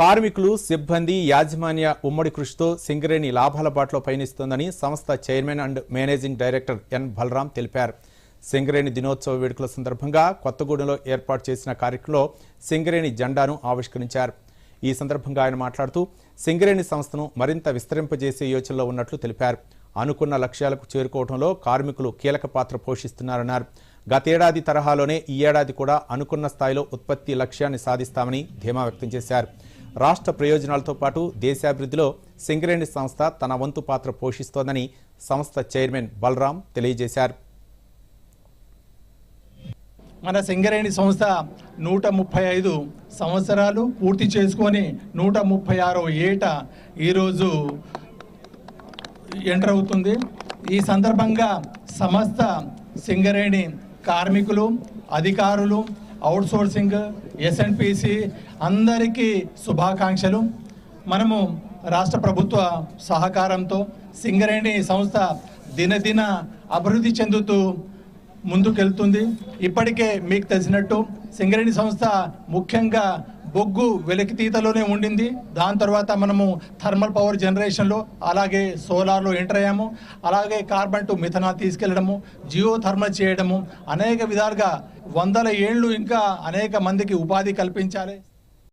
కార్మికులు సిబ్బంది యాజమాన్య ఉమ్మడి కృషితో సింగరేణి లాభాల బాటలో పయనిస్తోందని సంస్థ chairman and managing director N Balaram తెలిపారు. సింగరేణి దినోత్సవ వేడుకల సందర్భంగా కొత్తగూడెంలో ఏర్పాటు చేసిన కార్యక్రమంలో సింగరేణి జెండాను ఆవిష్కరించారు. ఈ సందర్భంగా ఆయన మాట్లాడుతూ సింగరేణి సంస్థను మరింత విస్తరింపజేసే యోచనలో ఉన్నట్లు తెలిపారు. అనుకున్న లక్ష్యాలకు చేరుకోవడంలో కార్మికులు కీలక పాత్ర పోషిస్తున్నారన్నారు. గతేడాది తరహాలోనే ఈ ఏడాది కూడా అనుకున్న స్థాయిలో ఉత్పత్తి లక్ష్యాన్ని సాధిస్తామని ధీమా వ్యక్తం చేశారు. రాష్ట్ర ప్రయోజనాలతో పాటు దేశాభివృద్ధిలో సింగరేణి సంస్థ తన వంతు పాత్ర పోషిస్తోందని సంస్థ చైర్మన్ బలరాం తెలియజేశారు. మన సింగరేణి సంస్థ నూట ముప్పై ఐదు సంవత్సరాలు పూర్తి చేసుకొని నూట ముప్పై ఆరో ఏట ఈరోజు ఎంటర్ అవుతుంది. ఈ సందర్భంగా సమస్త సింగరేణి కార్మికులు అధికారులు అవుట్సోర్సింగ్ ఎస్ఎన్పిసి అందరికీ శుభాకాంక్షలు. మనము రాష్ట్ర ప్రభుత్వ సహకారంతో సింగరేణి సంస్థ దినదిన అభివృద్ధి చెందుతూ ముందుకెళ్తుంది. ఇప్పటికే మీకు తెలిసినట్టు సింగరేణి సంస్థ ముఖ్యంగా బొగ్గు వెలికితీతలోనే ఉండింది. దాని తర్వాత మనము థర్మల్ పవర్ జనరేషన్లో అలాగే సోలార్లో ఎంటర్ అయ్యాము. అలాగే కార్బన్ టు మిథనాల్ తీసుకెళ్ళడము జియో థర్మల్ చేయడము అనేక విధాలుగా వందల ఏళ్ళు ఇంకా అనేక మందికి ఉపాధి కల్పించాలి.